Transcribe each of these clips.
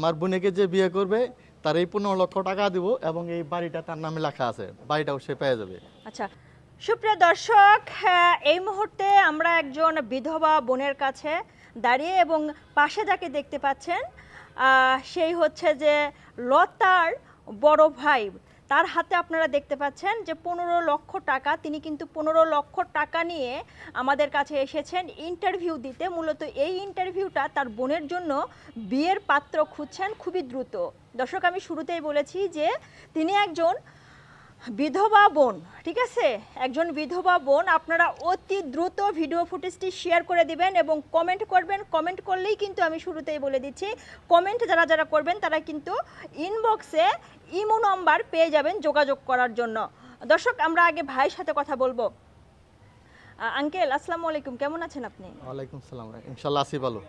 আমার বোনেকে যে বিয়ে করবে তার এই পনেরো লক্ষ টাকা দিব এবং এই বাড়িটা তার নামে লেখা আছে। বাড়িটাও সে পেয়ে যাবে। আচ্ছা সুপ্রিয় দর্শক হ্যাঁ, এই মুহূর্তে আমরা একজন বিধবা বোনের কাছে দাঁড়িয়ে এবং পাশে যাকে দেখতে পাচ্ছেন সেই হচ্ছে যে লতার বড় ভাই। তার হাতে আপনারা দেখতে পাচ্ছেন যে পনেরো লক্ষ টাকা, তিনি কিন্তু পনেরো লক্ষ টাকা নিয়ে আমাদের কাছে এসেছেন ইন্টারভিউ দিতে। মূলত এই ইন্টারভিউটা তার বোনের জন্য বিয়ের পাত্র খুঁজছেন খুবই দ্রুত। দর্শক, আমি শুরুতেই বলেছি যে তিনি একজন বিধবা বোন ঠিক আছে? একজন বিধবা বোন আপনারা অতি দ্রুত ভিডিও ফুটেজটি শেয়ার করে দিবেন এবং কমেন্ট করবেন। কমেন্ট করলেই কিন্তু আমি শুরুতেই বলে দিচ্ছি কমেন্ট যারা যারা করবেন তারা কিন্তু ইনবক্সে ইমো নম্বর পেয়ে যাবেন যোগাযোগ করার জন্য। দর্শক আমরা আগে ভাইয়ের সাথে কথা বলব। আঙ্কেল আসসালামু আলাইকুম কেমন আছেন আপনি? ওয়ালাইকুম সালাম ইনশাল্লাহ আসি ভালো।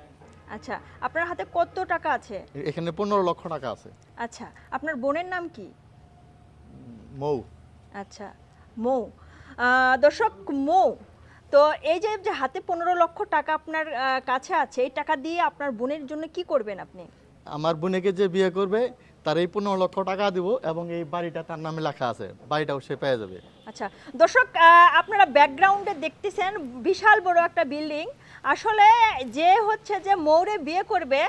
আচ্ছা আপনার হাতে কত টাকা আছে? এখানে পনেরো লক্ষ টাকা আছে। আচ্ছা আপনার বোনের নাম কি? মৌ। আচ্ছা মৌ। দর্শক মৌ। তো এই যে যে হাতে পনেরো লক্ষ টাকা আপনার কাছে আছে এই টাকা দিয়ে আপনার বোনের জন্য কি করবেন আপনি? আমার বোনেকে যে বিয়ে করবে তার এই পনেরো লক্ষ টাকা দিব এবং এই বাড়িটা তার নামে লেখা আছে বাড়িটাও সে পেয়ে যাবে। আচ্ছা দর্শক আপনারা ব্যাকগ্রাউন্ডে দেখতেছেন বিশাল বড় একটা বিল্ডিং। আসলে যে হচ্ছে যে মৌরে বিয়ে করবে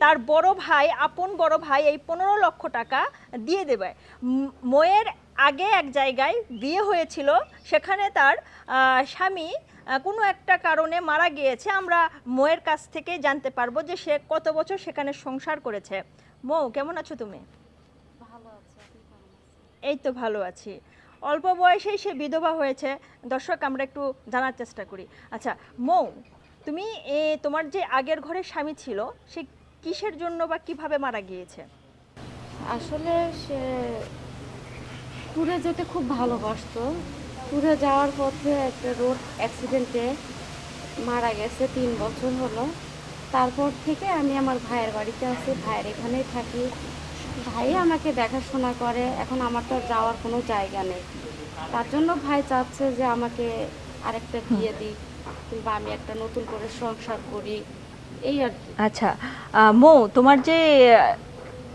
তার বড় ভাই আপন বড় ভাই এই পনেরো লক্ষ টাকা দিয়ে দেবে। মৌয়ের আগে এক জায়গায় বিয়ে হয়েছিল সেখানে তার স্বামী কোনো একটা কারণে মারা গিয়েছে। আমরা মৌয়ের কাছ থেকে জানতে পারব যে সে কত বছর সেখানে সংসার করেছে। মৌ কেমন আছো তুমি? এই তো ভালো আছি। অল্প বয়সেই সে বিধবা হয়েছে। দর্শক আমরা একটু জানার চেষ্টা করি। আচ্ছা মৌ তুমি এ, তোমার যে আগের ঘরে স্বামী ছিল সে কিসের জন্য বা কীভাবে মারা গিয়েছে? আসলে সে ট্যুরে যেতে খুব ভালোবাসতো। ট্যুরে যাওয়ার পথে একটা রোড অ্যাক্সিডেন্টে মারা গেছে, তিন বছর হলো। তারপর থেকে আমি আমার ভাইয়ের বাড়িতে আছি, ভাইয়ের এখানেই থাকি। ভাই আমাকে দেখাশোনা করে, এখন আমার তো যাওয়ার কোনো জায়গা নেই। তার জন্য ভাই চাচ্ছে যে আমাকে আরেকটা বিয়ে দিক, কিংবা আমি একটা নতুন করে সংসার করি, এই আর আচ্ছা মো, তোমার যে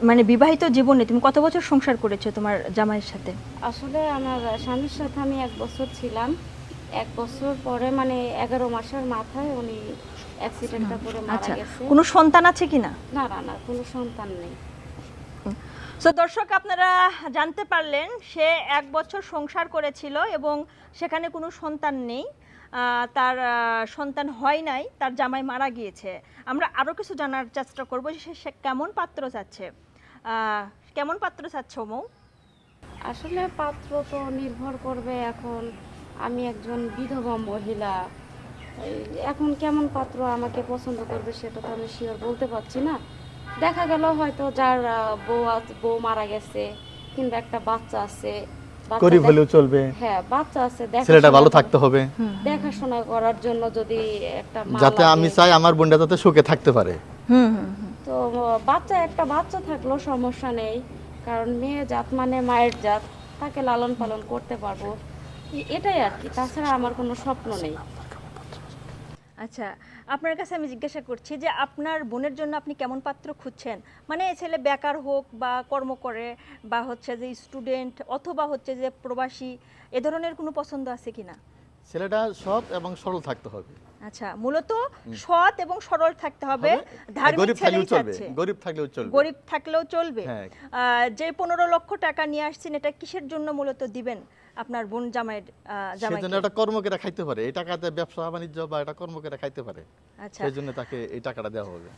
মানে বিবাহিত জীবনে তুমি কত বছর সংসার করেছ তোমার জামাইয়ের সাথে? আসলে আমার স্বামীর সাথে আমি এক বছর ছিলাম। এক বছর পরে মানে এগারো মাসের মাথায় উনি অ্যাক্সিডেন্টটা করে মারা আচ্ছা গেছে। কোনো সন্তান আছে কি না? না না না কোনো সন্তান নেই। সো দর্শক আপনারা জানতে পারলেন সে এক বছর সংসার করেছিল এবং সেখানে কোনো সন্তান নেই। তার সন্তান হয় নাই তার জামাই মারা গিয়েছে। আমরা আরও কিছু জানার চেষ্টা করব যে সে- কেমন পাত্র চাচ্ছে। আহ, কেমন পাত্র চাচ্ছ মৌ? আসলে পাত্র তো নির্ভর করবে এখন। আমি একজন বিধবা মহিলা। এখন কেমন পাত্র আমাকে পছন্দ করবে সেটা তো আমি শিওর বলতে পারছি না। দেখা গেল হয়তো যার বউ আছ- বউ মারা গেছে কিংবা একটা বাচ্চা আছে। গরিব হলেও চলবে। হ্যাঁ বাচ্চা আছে ছেলেটা দেখাশোনা ভালো থাকতে হবে। দেখাশোনা করার জন্য যদি একটা যাতে আমি চাই আমার বোনটা যাতে সুখে থাকতে পারে। হুম হুম। তো, বাচ্চা, একটা বাচ্চা থাকলেও সমস্যা নেই। কারণ মেয়ে জাত মানে মায়ের জাত, তাকে লালন পালন করতে পারব। এটাই আর কি। তাছাড়া আমার কোনো স্বপ্ন নেই। আচ্ছা আপনার কাছে আমি জিজ্ঞাসা করছি যে আপনার বোনের জন্য আপনি কেমন পাত্র খুঁজছেন? মানে ছেলে বেকার হোক বা কর্ম করে, বা হচ্ছে যে স্টুডেন্ট অথবা হচ্ছে যে প্রবাসী, এ ধরনের কোনো পছন্দ আছে কিনা? ছেলেটা সৎ এবং সরল থাকতে হবে। আচ্ছা মূলত সৎ এবং সরল থাকতে হবে। ধার্মিক গরিব থাকলেও ছেলেই চলবে গরিব থাকলেও চলবে। গরিব থাকলেও চলবে। হ্যাঁ। যে পনেরো লক্ষ টাকা নিয়ে আসছেন এটা কিসের জন্য মূলত দিবেন আপনার বোন জামাইয়ের আহ, সেজন্য জামাইকে একটা কর্ম করে খাইতে পারে। এই টাকাতে ব্যবসা বাণিজ্য বা এটা কর্ম করে খাইতে পারে। আচ্ছা। সেই জন্য তাকে এই টাকাটা দেওয়া হবে।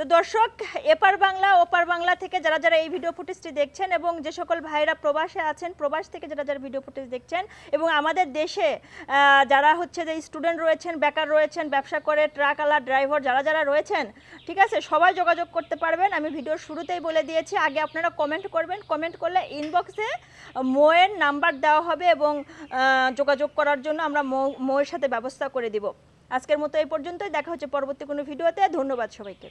তো দর্শক, এপার বাংলা, ওপার বাংলা থেকে যারা যারা এই ভিডিও ফুটেজটি দেখছেন এবং যে সকল ভাইরা প্রবাসে আছেন, প্রবাস থেকে যারা যারা ভিডিও ফুটেজ দেখছেন এবং আমাদের দেশে যারা হচ্ছে যে স্টুডেন্ট রয়েছেন বেকার রয়েছেন, ব্যবসা করে ট্রাক আলা ড্রাইভার যারা যারা রয়েছেন, ঠিক আছে? সবাই যোগাযোগ করতে পারবেন। আমি ভিডিওর শুরুতেই বলে দিয়েছি, আগে আপনারা কমেন্ট করবেন। কমেন্ট করলে ইনবক্সে মোয়ের নাম্বার দেওয়া হবে এবং যোগাযোগ করার জন্য আমরা মো, মোয়ের সাথে ব্যবস্থা করে দিব। আজকের মতো এই পর্যন্তই। দেখা হচ্ছে পরবর্তী কোনো ভিডিওতে। ধন্যবাদ সবাইকে।